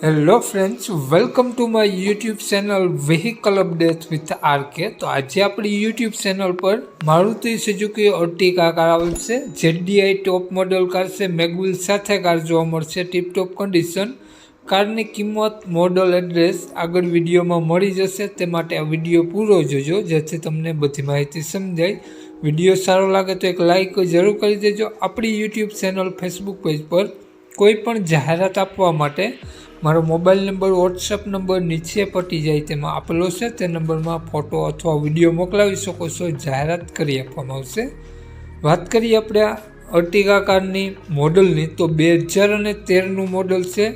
Hello friends welcome to my YouTube channel vehicle update with RK તો આજે આપણી YouTube channel પર Maruti Suzuki Ertiga car આવેલ છે જેડીઆઈ ટોપ મોડલ કાર છે. મેગવિલ સાથે કાર જોવા મળશે. ટીપટોપ કન્ડિશન કારની કિંમત મોડલ એડ્રેસ આગળ વિડીયોમાં મળી જશે. તે માટે આ વીડિયો પૂરો જોજો, જેથી તમને બધી માહિતી સમજાય. વીડિયો સારો લાગે તો એક લાઈક જરૂર કરી દેજો. આપણી યુટ્યુબ ચેનલ ફેસબુક પેજ પર કોઈ પણ જાહેરાત આપવા માટે મારો મોબાઈલ નંબર વોટ્સઅપ નંબર નીચે પટી જાય, તેમાં આપેલો છે તે નંબરમાં ફોટો અથવા વીડિયો મોકલાવી શકો છો, જાહેરાત કરી આપવામાં આવશે. વાત કરીએ આપણે અર્ટિગા કારની મોડલની, તો બે હજાર અને તેરનું મોડલ છે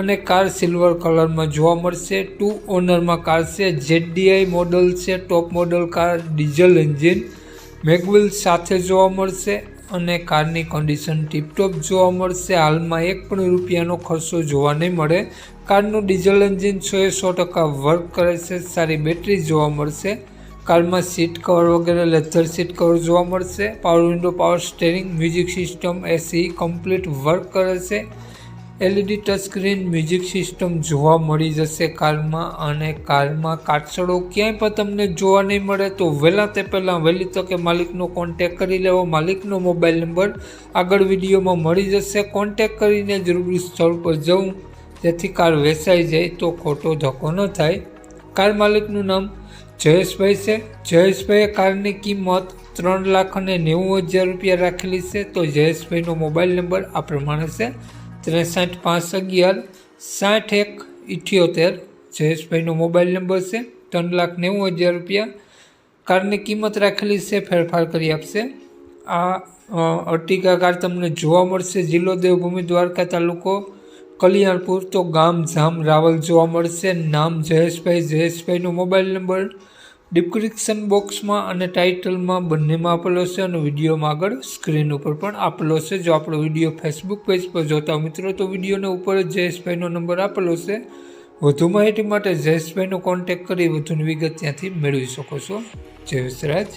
અને કાર સિલ્વર કલરમાં જોવા મળશે. ટુ ઓનરમાં કાર છે જેડીઆઈ મોડલ છે, top model car, diesel engine મેગવિલ સાથે જોવા મળશે અને કારની કન્ડિશન ટીપટોપ જોવા મળશે. હાલમાં એક પણ રૂપિયાનો ખર્ચો જોવા નહીં મળે. કારનું ડીઝલ એન્જિન સો એ સો ટકા વર્ક કરે છે. સારી બેટરી જોવા મળશે. કારમાં સીટ કવર વગેરે લેધર સીટ કવર જોવા મળશે. Power window power steering music system AC complete work કરે છે. LED touch screen music system જોવા મળી જશે કારમાં અને કારમાં કાટસડો ક્યાંય પણ તમને જોવા નહીં મળે તો વહેલા તે પહેલાં વહેલી તકે માલિકનો કોન્ટેક કરી લેવો. માલિકનો મોબાઈલ નંબર આગળ વિડીયોમાં મળી જશે. કોન્ટેક કરીને જ રૂબરૂ સ્થળ પર જવું. જેથી કાર વેચાઈ જાય તો ખોટો ધક્કો ન થાય. કાર માલિકનું નામ જયેશભાઈ છે. જયેશભાઈએ કારની કિંમત ત્રણ લાખ અને નેવું હજાર રૂપિયા રાખેલી છે. તો જયેશભાઈનો મોબાઈલ નંબર આ પ્રમાણે છે. ત્રેસઠ પાંચ અગિયાર, સાઠ એક, ઇઠ્યોતેર. જયેશભાઈનો મોબાઈલ નંબર છે, ત્રણ લાખ નેવું હજાર રૂપિયા. કારની કિંમત રાખેલી છે, ફેરફાર કરી આપશે. આ અર્ટિકા કાર તમને જોવા મળશે, જિલ્લો દેવભૂમિ, દ્વારકા તાલુકો, કલ્યાણપુર, તો ગામ જામ રાવલ જોવા મળશે. નામ જયેશભાઈ, જયેશભાઈનો મોબાઈલ નંબર ડિસ્ક્રિપ્શન બોક્સમાં અને ટાઇટલમાં બંનેમાં આપેલો છે અને વિડીયોમાં આગળ સ્ક્રીન ઉપર પણ આપેલો છે. જો આપણો વીડિયો ફેસબુક પેજ પર જોતા મિત્રો, તો વિડીયોને ઉપર જયેશભાઈનો નંબર આપેલો છે. વધુ માહિતી માટે જયેશભાઈનો કોન્ટેક્ટ કરી વધુની વિગત ત્યાંથી મેળવી શકો છો. જય રાજ